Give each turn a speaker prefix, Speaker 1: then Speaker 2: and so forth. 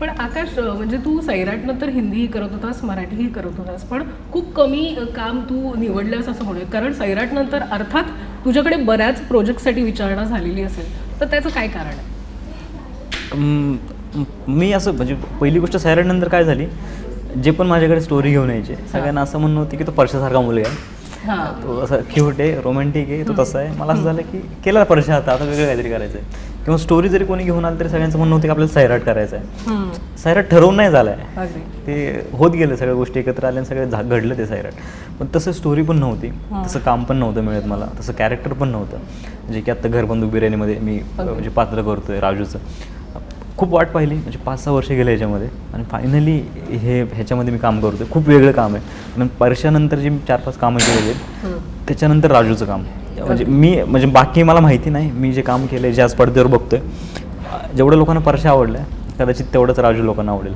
Speaker 1: पण आकाश म्हणजे तू सैराटनंतर हिंदीही करत होतास मराठीही करत होतास पण खूप कमी काम तू निवडलंस असं म्हणूया. कारण सैराटनंतर अर्थात तुझ्याकडे बऱ्याच प्रोजेक्टसाठी विचारणा झालेली असेल. तर त्याचं काय कारण आहे?
Speaker 2: मी असं म्हणजे पहिली गोष्ट सैराटनंतर काय झाली? जे पण माझ्याकडे स्टोरी घेऊन यायचे सगळ्यांना असं म्हणणं होतं की तो परशासारखा मुलगा आहे.
Speaker 1: हां.
Speaker 2: तो असं क्यूट आहे रोमॅन्टिक आहे तो तसा आहे. मला असं झालं की केला परशा आता आता वेगळं काहीतरी करायचं आहे किंवा स्टोरी जरी कोणी घेऊन आलं तरी सगळ्यांचं म्हणणं होतं की आपल्याला सैराट करायचं आहे. सैराट ठरवून नाही झालं आहे
Speaker 1: अगदी.
Speaker 2: ते होत गेलं सगळ्या गोष्टी एकत्र आल्या आणि सगळं झा घडलं ते सैराट. पण तसं स्टोरी पण नव्हती. तसं काम पण नव्हतं मिळत मला. तसं कॅरेक्टर पण नव्हतं. जे की आत्ता घरबंधू बिर्याणीमध्ये मी म्हणजे पात्र करतोय राजूचं. खूप वाट पाहिली. म्हणजे पाच सहा वर्ष गेले याच्यामध्ये आणि फायनली हे ह्याच्यामध्ये मी काम करतोय. खूप वेगळं काम आहे. आणि परशानंतर जी चार पाच कामं केलेली आहेत. त्याच्यानंतर राजूचं काम. म्हणजे मी म्हणजे बाकी मला माहिती नाही मी जे काम केलं ज्या स्पर्धेवर पडद्यावर बघतोय जेवढं लोकांना परशा आवडलं कदाचित तेवढंच राजू लोकांना आवडेल.